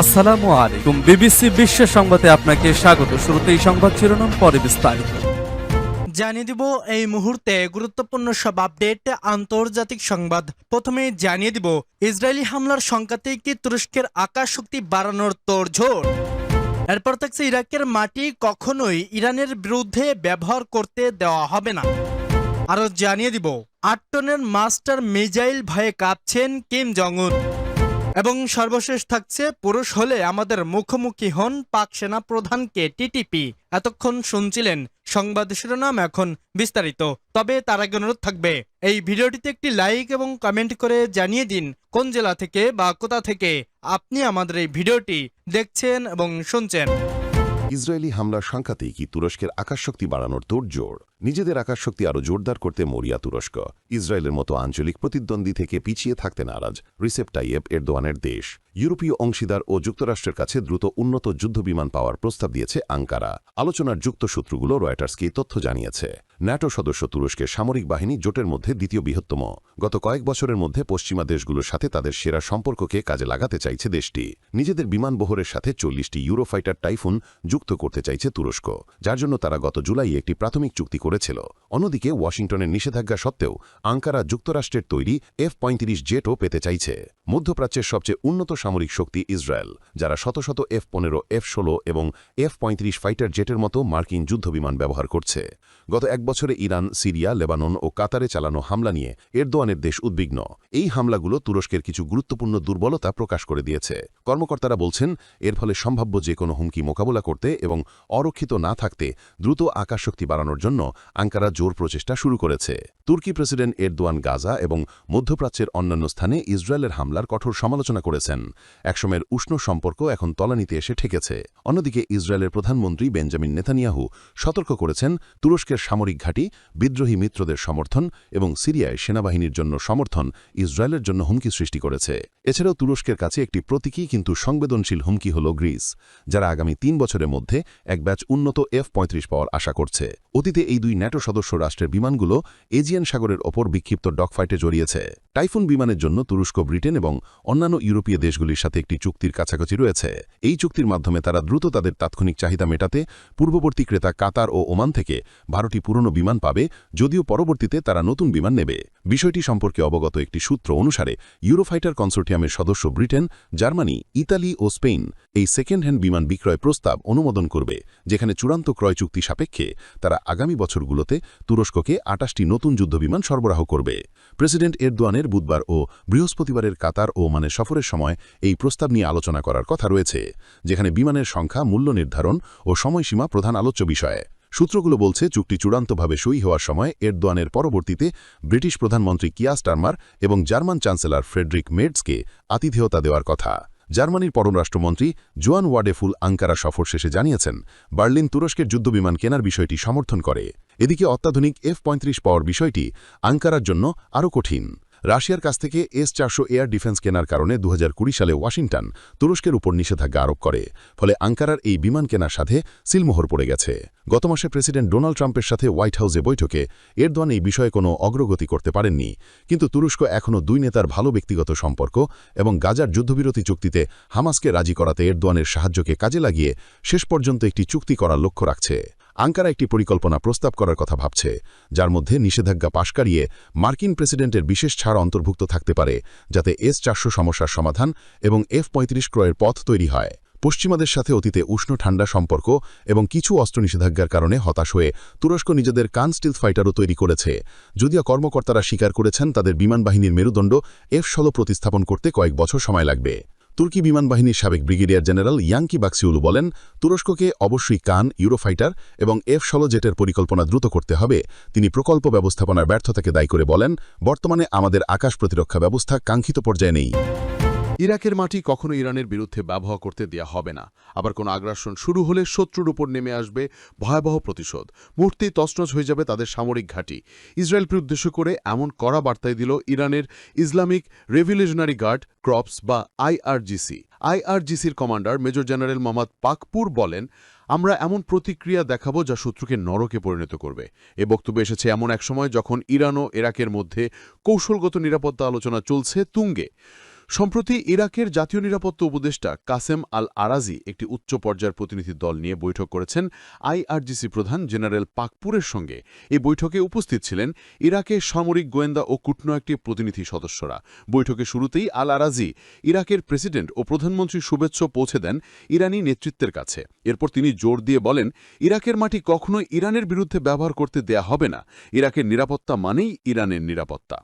আসসালামু আলাইকুম। বিবিসি বিশ্ব সংবাদে আপনাকে স্বাগত। শুরুতেই সংবাদ শিরোনাম, পরে বিস্তারিত। জানিয়ে দিব এই মুহূর্তে গুরুত্বপূর্ণ সব আপডেট, আন্তর্জাতিক সংবাদ। প্রথমে জানিয়ে দিব, ইসরায়েলি হামলার সংখ্যাতেই কি তুরস্কের আকাশ শক্তি বাড়ানোর তোড়ঝোড় এরপর থাকছে ইরাকের মাটি কখনোই ইরানের বিরুদ্ধে ব্যবহার করতে দেওয়া হবে না। আরও জানিয়ে দিব, আট টনের মাস্টার মিজাইল ভয়ে কাঁপছেন কিম জং উন এবং সর্বশেষ থাকছে, পুরুষ হলে আমাদের মুখোমুখি হন পাক সেনা প্রধানকে টিটিপি এতক্ষণ শুনছিলেন সংবাদ শিরোনাম, এখন বিস্তারিত। তবে তার আগে অনুরোধ থাকবে, এই ভিডিওটিতে একটি লাইক এবং কমেন্ট করে জানিয়ে দিন কোন জেলা থেকে বা কোথা থেকে আপনি আমাদের এই ভিডিওটি দেখছেন এবং শুনছেন। ইসরায়েলি হামলার সংখ্যাতেই কি তুরস্কের আকাশশক্তি বাড়ানোর তোড়জোড়। নিজেদের আকাশশক্তি আরও জোরদার করতে মরিয়া তুরস্ক। ইসরায়েলের মতো আঞ্চলিক প্রতিদ্বন্দ্বী থেকে পিছিয়ে থাকতে নারাজ রিসেপ টাইয়েব এরদোয়ানের দেশ। ইউরোপীয় অংশীদার ও যুক্তরাষ্ট্রের কাছে দ্রুত উন্নত যুদ্ধবিমান পাওয়ার প্রস্তাব দিয়েছে আঙ্কারা। আলোচনার যুক্ত সূত্রগুলো রয়টার্সকে তথ্য জানিয়েছে। ন্যাটো সদস্য তুরস্কের সামরিক বাহিনী জোটের মধ্যে দ্বিতীয় বৃহত্তম। গত কয়েক বছরের মধ্যে পশ্চিমা দেশগুলোর সাথে তাদের সেরা সম্পর্ককে কাজে লাগাতে চাইছে দেশটি। নিজেদের বিমান বহরের সাথে চল্লিশটি ইউরোফাইটার টাইফুন যুক্ত করতে চাইছে তুরস্ক, যার জন্য তারা গত জুলাই একটি প্রাথমিক চুক্তি করেছিল। অন্যদিকে ওয়াশিংটনের নিষেধাজ্ঞা সত্ত্বেও আঙ্কারা যুক্তরাষ্ট্রের তৈরি এফ পঁয়ত্রিশ জেটও পেতে চাইছে। মধ্যপ্রাচ্যের সবচেয়ে উন্নত সামরিক শক্তি ইসরায়েল, যারা শত শত এফ পনেরো, এফ ষোলো এবং এফ পঁয়ত্রিশ ফাইটার জেটের মতো মার্কিন যুদ্ধবিমান ব্যবহার করছে। গত এক বছরে ইরান, সিরিয়া, লেবানন ও কাতারে চালানো হামলা নিয়ে এরদোয়ানের দেশ উদ্বিগ্ন। এই হামলাগুলো তুরস্কের কিছু গুরুত্বপূর্ণ দুর্বলতা প্রকাশ করে দিয়েছে। কর্মকর্তারা বলছেন, এর ফলে সম্ভাব্য যে কোনো হুমকি মোকাবেলা করতে এবং অরক্ষিত না থাকতে দ্রুত আকাশশক্তি বাড়ানোর জন্য আঙ্কারা জোর প্রচেষ্টা শুরু করেছে। তুর্কি প্রেসিডেন্ট এরদোয়ান গাজা এবং মধ্যপ্রাচ্যের অন্যান্য স্থানে ইসরায়েলের হামলার কঠোর সমালোচনা করেছেন। একসময়ের উষ্ণ সম্পর্ক এখন তলানিতে এসে ঠেকেছে। অন্যদিকে ইসরায়েলের প্রধানমন্ত্রী বেঞ্জামিন নেতানিয়াহু সতর্ক করেছেন, তুরস্কের সামরিক ঘাঁটি, বিদ্রোহী মিত্রদের সমর্থন এবং সিরিয়ায় সেনাবাহিনীর জন্য সমর্থন ইসরায়েলের জন্য হুমকি সৃষ্টি করেছে। এছাড়াও তুরস্কের কাছে একটি প্রতীকী কিন্তু সংবেদনশীল হুমকি হল গ্রিস, যারা আগামী তিন বছরের মধ্যে এক ব্যাচ উন্নত এফ পঁয়ত্রিশ পাওয়ার আশা করছে। অতীতে এই দুই ন্যাটো সদস্য রাষ্ট্রের বিমানগুলো এজিয়ান সাগরের ওপর বিক্ষিপ্ত ডগফাইটে জড়িয়েছে। টাইফুন বিমানের জন্য তুরস্ক, ব্রিটেন এবং অন্যান্য ইউরোপীয় দেশগুলির সাথে একটি চুক্তির কাছাকাছি রয়েছে। এই চুক্তির মাধ্যমে তারা দ্রুত তাদের তাৎক্ষণিক চাহিদা মেটাতে পূর্ববর্তী ক্রেতা কাতার ও ওমান থেকে বারোটি পুরনো বিমান পাবে, যদিও পরবর্তীতে তারা নতুন বিমান নেবে। বিষয়টি সম্পর্কে অবগত একটি সূত্র অনুসারে, ইউরোফাইটার কনসোর্টিয়ামের সদস্য ব্রিটেন, জার্মানি, ইতালি ও স্পেন এই সেকেন্ড হ্যান্ড বিমান বিক্রয় প্রস্তাব অনুমোদন করবে, যেখানে চূড়ান্ত ক্রয় চুক্তি সাপেক্ষে তারা আগামী বছরগুলোতে তুরস্ককে আটাশটি নতুন যুদ্ধবিমান সরবরাহ করবে। প্রেসিডেন্ট এরদোয়ানের বুধবার ও বৃহস্পতিবারের কাতার ও মানে সফরের সময় এই প্রস্তাব নিয়ে আলোচনা করার কথা রয়েছে, যেখানে বিমানের সংখ্যা, মূল্য নির্ধারণ ও সময়সীমা প্রধান আলোচ্য বিষয়ে। সূত্রগুলো বলছে, চুক্তি চূড়ান্তভাবে সই হওয়ার সময় এরদোয়ানের পরবর্তীতে ব্রিটিশ প্রধানমন্ত্রী কিয়া স্টারমার এবং জার্মান চ্যান্সেলর ফ্রেডরিক মেডসকে আতিথেয়তা দেওয়ার কথা। জার্মানির পররাষ্ট্রমন্ত্রী জোয়ান ওয়াডেফুল আঙ্কারা সফর শেষে জানিয়েছেন, বার্লিন তুরস্কের যুদ্ধবিমান কেনার বিষয়টি সমর্থন করে। এদিকে অত্যাধুনিক এফ পঁয়ত্রিশ পাওয়ার বিষয়টি আঙ্কারার জন্য আরও কঠিন। রাশিয়ার কাছ থেকে এস চারশো এয়ার ডিফেন্স কেনার কারণে দু হাজার কুড়ি সালে ওয়াশিংটন তুরস্কের উপর নিষেধাজ্ঞা আরোপ করে। ফলে আঙ্কারার এই বিমান কেনার সাথে সিলমোহর পড়ে গেছে। গত মাসে প্রেসিডেন্ট ডোনাল্ড ট্রাম্পের সাথে হোয়াইট হাউসে বৈঠকে এরদোয়ান এই বিষয়ে কোনো অগ্রগতি করতে পারেননি। কিন্তু তুরস্ক এখনও দুই নেতার ভালো ব্যক্তিগত সম্পর্ক এবং গাজার যুদ্ধবিরতি চুক্তিতে হামাসকে রাজি করাতে এরদোয়ানের সাহায্যকে কাজে লাগিয়ে শেষ পর্যন্ত একটি চুক্তি করার লক্ষ্য রাখছে। আঙ্কারা একটি পরিকল্পনা প্রস্তাব করার কথা ভাবছে, যার মধ্যে নিষেধাজ্ঞা পাশ কারিয়ে মার্কিন প্রেসিডেন্টের বিশেষ ছাড় অন্তর্ভুক্ত থাকতে পারে, যাতে এস চারশো সমস্যার সমাধান এবং এফ পঁয়ত্রিশ ক্রয়ের পথ তৈরি হয়। পশ্চিমাদের সাথে অতীতে উষ্ণ ঠান্ডা সম্পর্ক এবং কিছু অস্ত্র নিষেধাজ্ঞার কারণে হতাশ হয়ে তুরস্ক নিজেদের কান স্টিল ফাইটারও তৈরি করেছে। যদিও কর্মকর্তারা স্বীকার করেছেন তাদের বিমান বাহিনীর মেরুদণ্ড এফ ষোলো প্রতিস্থাপন করতে কয়েক বছর সময় লাগবে। তুর্কি বিমান বাহিনীর সাবেক ব্রিগেডিয়ার জেনারেল ইয়াঙ্কি বাক্সিউলু বলেন, তুরস্ককে অবশ্যই কান, ইউরোফাইটার এবং এফ ষোলো জেটের পরিকল্পনা দ্রুত করতে হবে। তিনি প্রকল্প ব্যবস্থাপনার ব্যর্থতাকে দায়ী করে বলেন, বর্তমানে আমাদের আকাশ প্রতিরক্ষা ব্যবস্থা কাঙ্ক্ষিত পর্যায়ে নেই। ইরাকের মাটি কখনো ইরানের বিরুদ্ধে ব্যবহার করতে দেয়া হবে না। আবার কোনো আগ্রাসন শুরু হলে শত্রুর উপর নেমে আসবে ভয়াবহ প্রতিশোধ। মুহূর্তেই তছনছ হয়ে যাবে তাদের সামরিক ঘাঁটি। ইসরায়েলকে উদ্দেশ্য করে এমন কড়া বার্তায় দিল ইরানের ইসলামিক রেভলিউশনারি গার্ড, ক্রপস বা IRGC. আইআরজিসির commander major general Mohammad Pakpour বলেন, আমরা এমন প্রতিক্রিয়া দেখাবো যা শত্রুকে নরকে পরিণত করবে। এ বক্তব্য এসেছে এমন এক সময় যখন ইরান ও ইরাকের মধ্যে কৌশলগত নিরাপত্তা আলোচনা চলছে তুঙ্গে। সম্প্রতি ইরাকের জাতীয় নিরাপত্তা উপদেষ্টা কাসেম আল আরাজি একটি উচ্চ পর্যায়ের প্রতিনিধি দল নিয়ে বৈঠক করেছেন আইআরজিসি প্রধান জেনারেল পাকপুরের সঙ্গে। এই বৈঠকে উপস্থিত ছিলেন ইরাকের সামরিক গোয়েন্দা ও কূটনৈতিক প্রতিনিধি সদস্যরা। বৈঠকে শুরুতেই আল আরাজি ইরাকের প্রেসিডেন্ট ও প্রধানমন্ত্রীর শুভেচ্ছা পৌঁছে দেন ইরানি নেতৃত্বের কাছে। এরপর তিনি জোর দিয়ে বলেন, ইরাকের মাটি কখনোই ইরানের বিরুদ্ধে ব্যবহার করতে দেয়া হবে না। ইরাকের নিরাপত্তা মানেই ইরানের নিরাপত্তা।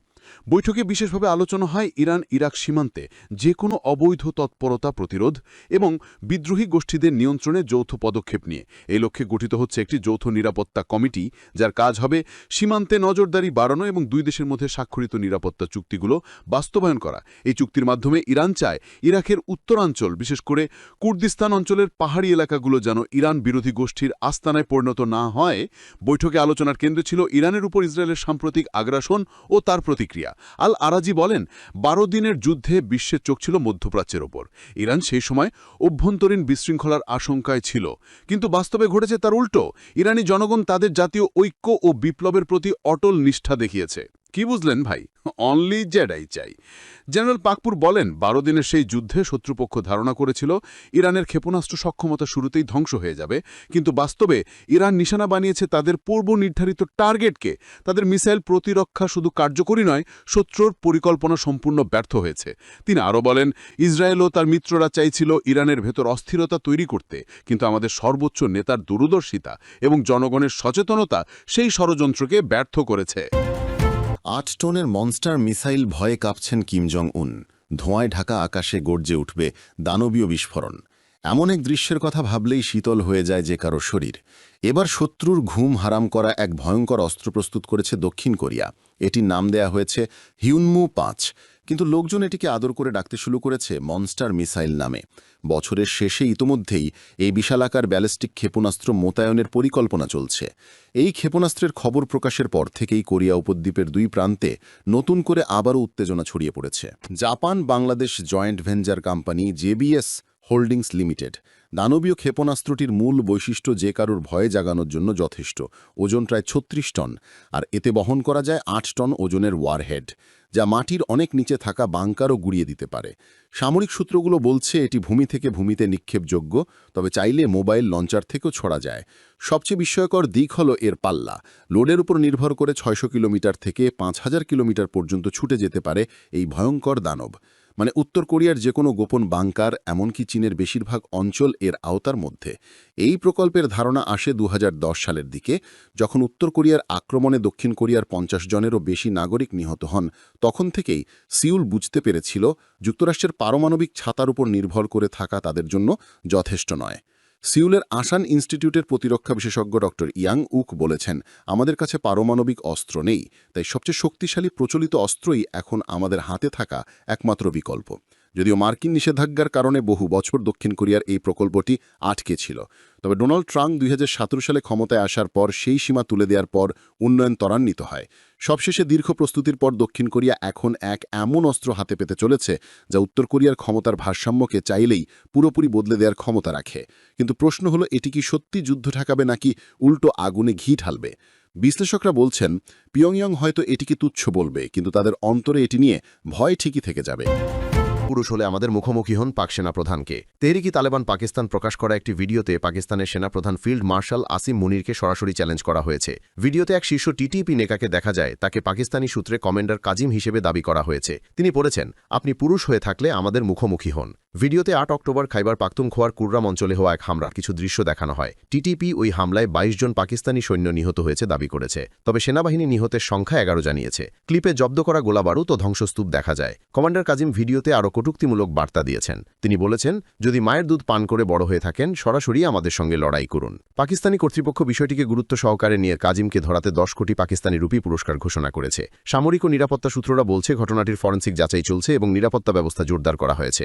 বৈঠকে বিশেষভাবে আলোচনা হয় ইরান ইরাক সীমান্তে যে কোনো অবৈধ তৎপরতা প্রতিরোধ এবং বিদ্রোহী গোষ্ঠীদের নিয়ন্ত্রণে যৌথ পদক্ষেপ নিয়ে। এই লক্ষ্যে গঠিত হচ্ছে একটি যৌথ নিরাপত্তা কমিটি, যার কাজ হবে সীমান্তে নজরদারি বাড়ানো এবং দুই দেশের মধ্যে স্বাক্ষরিত নিরাপত্তা চুক্তিগুলো বাস্তবায়ন করা। এই চুক্তির মাধ্যমে ইরান চায় ইরাকের উত্তরাঞ্চল, বিশেষ করে কুর্দিস্তান অঞ্চলের পাহাড়ি এলাকাগুলো যেন ইরান বিরোধী গোষ্ঠীর আস্তানায় পরিণত না হয়। বৈঠকে আলোচনার কেন্দ্রে ছিল ইরানের উপর ইসরায়েলের সাম্প্রতিক আগ্রাসন ও তার প্রতিক্রিয়া। আল আরাজি বলেন, বারো দিনের যুদ্ধে বিশ্বের চোখ ছিল মধ্যপ্রাচ্যের ওপর। ইরান সেই সময় অভ্যন্তরীণ বিশৃঙ্খলার আশঙ্কায় ছিল। কিন্তু বাস্তবে ঘটেছে তার উল্টো। ইরানি জনগণ তাদের জাতীয় ঐক্য ও বিপ্লবের প্রতি অটল নিষ্ঠা দেখিয়েছে। কি বুঝলেন ভাই? অনলি জেডাই চাই। জেনারেল পাকপুর বলেন, বারো দিনের সেই যুদ্ধে শত্রুপক্ষ ধারণা করেছিল, ইরানের ক্ষেপণাস্ত্র সক্ষমতা শুরুতেই ধ্বংস হয়ে যাবে, কিন্তু বাস্তবে ইরান নিশানা বানিয়েছে তাদের পূর্ব নির্ধারিত টার্গেটকে। তাদের মিসাইল প্রতিরক্ষা শুধু কার্যকরী নয়, শত্রুর পরিকল্পনা সম্পূর্ণ ব্যর্থ হয়েছে। তিনি আরও বলেন ইসরায়েল ও তার মিত্ররা চাইছিল ইরানের ভেতর অস্থিরতা তৈরি করতে, কিন্তু আমাদের সর্বোচ্চ নেতার দূরদর্শিতা এবং জনগণের সচেতনতা সেই ষড়যন্ত্রকে ব্যর্থ করেছে। আট টনের মনস্টার মিসাইল ভয়ে কাঁপছেন কিম জং উন ধোঁয়ায় ঢাকা আকাশে গর্জে উঠবে দানবীয় বিস্ফোরণ। এমন এক দৃশ্যের কথা ভাবলেই শীতল হয়ে যায় যে কারও শরীর। এবার শত্রুর ঘুম হারাম করা এক ভয়ঙ্কর অস্ত্র প্রস্তুত করেছে দক্ষিণ কোরিয়া। এটির নাম দেয়া হয়েছে হিউনমু পাঁচ। কিন্তু লোকজন এটিকে আদর করে ডাকতে শুরু করেছে মনস্টার মিসাইল নামে। বছরের শেষে ইতোমধ্যেই এই বিশালাকার ব্যালিস্টিক ক্ষেপণাস্ত্র মোতায়নের পরিকল্পনা চলছে। এই ক্ষেপণাস্ত্রের খবর প্রকাশের পর থেকেই কোরিয়া উপদ্বীপের দুই প্রান্তে নতুন করে আবারও উত্তেজনা ছড়িয়ে পড়েছে। Japan, Bangladesh joint venture company JBS holdings limited. দানবীয় ক্ষেপণাস্ত্রটির মূল বৈশিষ্ট্য যে কারুর ভয়ে জাগানোর জন্য যথেষ্ট, ওজন প্রায় ছত্রিশ টন, আর এতে বহন করা যায় আট টন ওজনের ওয়ারহেড যা মাটির অনেক নিচে থাকা বাংকারও গুড়িয়ে দিতে পারে। সামরিক সূত্রগুলো বলছে, এটি ভূমি থেকে ভূমিতে নিক্ষেপযোগ্য, তবে চাইলে মোবাইল লঞ্চার থেকেও ছড়া যায়। সবচেয়ে বিস্ময়কর দিক হল এর পাল্লা। লোডের উপর নির্ভর করে ছয়শো কিলোমিটার থেকে পাঁচ হাজার কিলোমিটার পর্যন্ত ছুটে যেতে পারে এই ভয়ঙ্কর দানব। মানে উত্তর কোরিয়ার যে কোনো গোপন বাংকার, এমনকি চীনের বেশিরভাগ অঞ্চল এর আওতার মধ্যে। এই প্রকল্পের ধারণা আসে দু হাজার দশ সালের দিকে, যখন উত্তর কোরিয়ার আক্রমণে দক্ষিণ কোরিয়ার পঞ্চাশ জনেরও বেশি নাগরিক নিহত হন। তখন থেকেই সিউল বুঝতে পেরেছিল, যুক্তরাষ্ট্রের পারমাণবিক ছাতার উপর নির্ভর করে থাকা তাদের জন্য যথেষ্ট নয়। সিউলের আসান ইনস্টিটিউটের প্রতিরক্ষা বিশেষজ্ঞ ডক্টর ইয়াং উক বলেছেন, আমাদের কাছে পারমাণবিক অস্ত্র নেই, তাই সবচেয়ে শক্তিশালী প্রচলিত অস্ত্রই এখন আমাদের হাতে থাকা একমাত্র বিকল্প। যদিও মার্কিন নিষেধাজ্ঞার কারণে বহু বছর দক্ষিণ কোরিয়ার এই প্রকল্পটি আটকে ছিল। তবে ডোনাল্ড ট্রাম্প দুই হাজার সতেরো সালে ক্ষমতায় আসার পর সেই সীমা তুলে দেওয়ার পর উন্নয়ন ত্বরান্বিত হয়। সবশেষে দীর্ঘ প্রস্তুতির পর দক্ষিণ কোরিয়া এখন এক এমন অস্ত্র হাতে পেতে চলেছে, যা উত্তর কোরিয়ার ক্ষমতার ভারসাম্যকে চাইলেই পুরোপুরি বদলে দেওয়ার ক্ষমতা রাখে। কিন্তু প্রশ্ন হলো, এটি কি সত্যি যুদ্ধ ঠেকাবে নাকি উল্টো আগুনে ঘি ঢালবে? বিশ্লেষকরা বলছেন, পিয়ংইয়ং হয়তো এটিকে তুচ্ছ বলবে, কিন্তু তাদের অন্তরে এটি নিয়ে ভয় ঠিকই থেকে যাবে। পুরুষ হলে আমাদের মুখোমুখি হন পাক সেনাপ্রধানকে তেহরিকি তালেবান পাকিস্তান প্রকাশ করা একটি ভিডিওতে পাকিস্তানের সেনাপ্রধান ফিল্ড মার্শাল আসিম মুনিরকে সরাসরি চ্যালেঞ্জ করা হয়েছে। ভিডিওতে এক শীর্ষ টিটিপি নেকাকে দেখা যায়, তাকে পাকিস্তানি সূত্রে কমান্ডার কাজিম হিসেবে দাবি করা হয়েছে। তিনি বলেছেন, আপনি পুরুষ হয়ে থাকলে আমাদের মুখোমুখি হন। ভিডিওতে আট অক্টোবর খাইবার পাখতুনখোয়ার কুররাম অঞ্চলে হওয়া এক হামলার কিছু দৃশ্য দেখানো হয়। টিটিপি ওই হামলায় ২২ জন পাকিস্তানি সৈন্য নিহত হয়েছে দাবি করেছে। তবে সেনাবাহিনী নিহতের সংখ্যা এগারো জানিয়েছে। ক্লিপে জব্দ করা গোলাবারুদ ও ধ্বংসস্তূপ দেখা যায়। কমান্ডার কাজিম ভিডিওতে আরও কটুক্তিমূলক বার্তা দিয়েছেন। তিনি বলেছেন, যদি মায়ের দুধ পান করে বড় হয়ে থাকেন, সরাসরি আমাদের সঙ্গে লড়াই করুন। পাকিস্তানি কর্তৃপক্ষ বিষয়টিকে গুরুত্ব সহকারে নিয়ে কাজিমকে ধরাতে দশ কোটি পাকিস্তানি রুপি পুরস্কার ঘোষণা করেছে। সামরিক ও নিরাপত্তা সূত্ররা বলছে, ঘটনাটির ফরেন্সিক যাচাই চলছে এবং নিরাপত্তা ব্যবস্থা জোরদার করা হয়েছে।